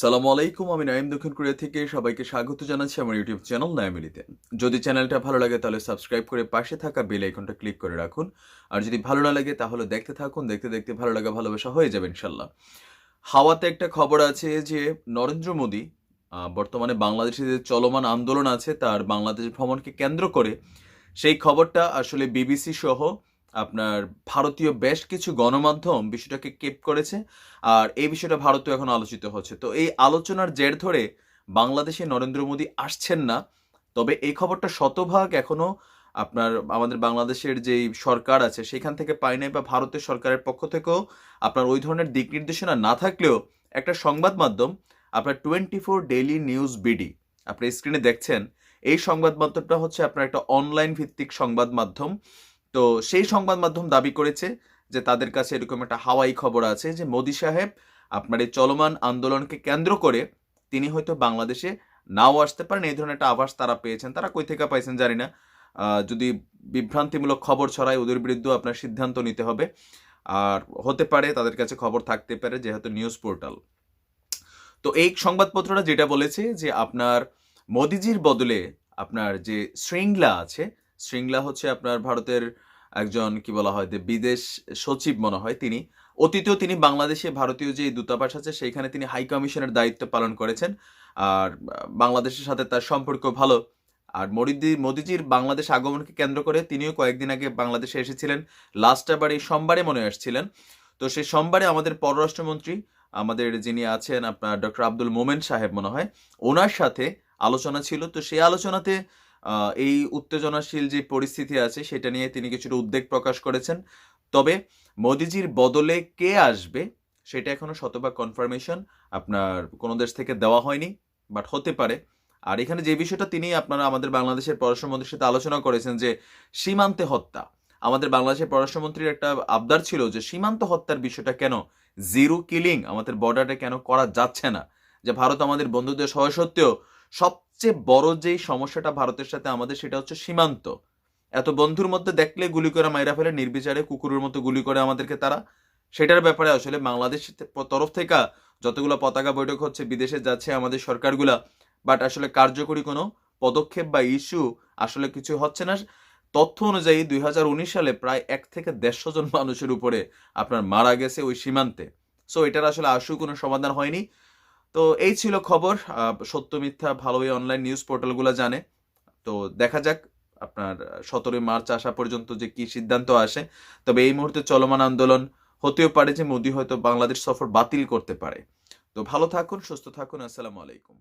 সালামু আলাইকুম, আমি নাইম দক্ষিণ কোরিয়া থেকে সবাইকে স্বাগত জানাচ্ছি আমার ইউটিউব চ্যানেল নাইমিলিতে যদি চ্যানেলটা ভালো লাগে তাহলে সাবস্ক্রাইব করে পাশে থাকা বেল আইকনটা ক্লিক করে রাখুন। আর যদি ভালো না লাগে তাহলে দেখতে থাকুন, দেখতে দেখতে ভালো লাগা ভালোবাসা হয়ে যাবে ইনশাল্লাহ হাওয়াতে একটা খবর আছে যে নরেন্দ্র মোদী বর্তমানে বাংলাদেশে যে চলমান আন্দোলন আছে তার বাংলাদেশ ভ্রমণকে কেন্দ্র করে, সেই খবরটা আসলে বিবিসি সহ আপনার ভারতীয় বেশ কিছু গণমাধ্যম বিষয়টাকে কেপ করেছে, আর এই বিষয়টা ভারতে এখন আলোচিত হচ্ছে। তো এই আলোচনার জের ধরে বাংলাদেশে নরেন্দ্র মোদী আসছেন না, তবে এই খবরটা শতভাগ এখনও আপনার আমাদের বাংলাদেশের যেই সরকার আছে, সেখান থেকে পাই নাই বা ভারতের সরকারের পক্ষ থেকেও আপনার ওই ধরনের দিক নির্দেশনা না থাকলেও একটা সংবাদ মাধ্যম, আপনার twenty four daily news BD, আপনি স্ক্রিনে দেখছেন, এই সংবাদ মাধ্যমটা হচ্ছে আপনার একটা অনলাইন ভিত্তিক সংবাদ মাধ্যম। তো সেই সংবাদ মাধ্যম দাবি করেছে যে তাদের কাছে এরকম একটা হাওয়াই খবর আছে যে মোদী সাহেব আপনার এই চলমান আন্দোলনকে কেন্দ্র করে তিনি হয়তো বাংলাদেশে নাও আসতে পারেন, এই ধরনের একটা আভাস তারা পেয়েছেন। তারা কই থেকে পাইছেন জানি না। যদি বিভ্রান্তিমূলক খবর ছড়ায় ওদের বিরুদ্ধে আপনার সিদ্ধান্ত নিতে হবে। আর হতে পারে তাদের কাছে খবর থাকতে পারে, যেহেতু নিউজ পোর্টাল। তো এই সংবাদপত্রটা যেটা বলেছে যে আপনার মোদিজির বদলে আপনার যে শৃঙ্গলা আছে শৃঙ্গলা হচ্ছে আপনার ভারতের একজন, কি বলা হয়, যে বিদেশ সচিব মনে হয় তিনি। অতীতেও তিনি বাংলাদেশে ভারতীয় যে দূতাবাস আছে, সেইখানে তিনি হাই কমিশনের দায়িত্ব পালন করেছেন। আর বাংলাদেশের সাথে তার সম্পর্ক ভালো। আর মোদিজি, মোদিজির বাংলাদেশ আগমনকে কেন্দ্র করে তিনিও কয়েকদিন আগে বাংলাদেশে এসেছিলেন। লাস্ট আবার এই সোমবারে মনে আসছিলেন। তো সেই সোমবারে আমাদের পররাষ্ট্রমন্ত্রী, আমাদের যিনি আছেন আপনার ডক্টর আব্দুল মোমেন সাহেব মনে হয়, ওনার সাথে আলোচনা ছিল। তো সেই আলোচনাতে এই উত্তেজনাশীল যে পরিস্থিতি আছে, সেটা নিয়ে তিনি কিছুটা উদ্বেগ প্রকাশ করেছেন। তবে মোদিজির বদলে কে আসবে, সেটা এখনও শতভাগ কনফার্মেশন আপনার কোনো দেশ থেকে দেওয়া হয়নি বাট হতে পারে। আর এখানে যে বিষয়টা তিনি আপনারা আমাদের বাংলাদেশের পররাষ্ট্রমন্ত্রীর সাথে আলোচনা করেছেন যে, সীমান্তে হত্যা। আমাদের বাংলাদেশের পররাষ্ট্রমন্ত্রীর একটা আবদার ছিল যে, সীমান্ত হত্যার বিষয়টা কেন জিরো কিলিং আমাদের বর্ডারে কেন করা যাচ্ছে না? যে ভারত আমাদের বন্ধু দেশ সত্ত্বেও সত্ত্বেও সবচেয়ে বড় যেই সমস্যাটা ভারতের সাথে আমাদের, সেটা হচ্ছে সীমান্ত। এত বন্ধুর মধ্যে দেখলে গুলি করে মাইরা ফেলে, নির্বিচারে কুকুরের মতো গুলি করে আমাদেরকে তারা। সেটার ব্যাপারে আসলে বাংলাদেশ তরফ থেকে যতগুলো পতাকা বৈঠক হচ্ছে, বিদেশে যাচ্ছে আমাদের সরকারগুলা, বাট আসলে কার্যকরী কোনো পদক্ষেপ বা ইস্যু আসলে কিছু হচ্ছে না। তথ্য অনুযায়ী দুই হাজার উনিশ সালে প্রায় এক থেকে দেড়শো জন মানুষের উপরে আপনার মারা গেছে ওই সীমান্তে। সো এটার আসলে আশু কোনো সমাধান হয়নি। তো এই ছিল খবর। সত্য, মিথ্যা ভালোই অনলাইন নিউজ পোর্টালগুলো জানে। তো দেখা যাক আপনার সতেরোই মার্চ আসা পর্যন্ত যে কি সিদ্ধান্ত আসে। তবে এই মুহূর্তে চলমান আন্দোলন হতেও পারে যে মোদি হয়তো বাংলাদেশ সফর বাতিল করতে পারে। তো ভালো থাকুন, সুস্থ থাকুন, আসসালামু আলাইকুম।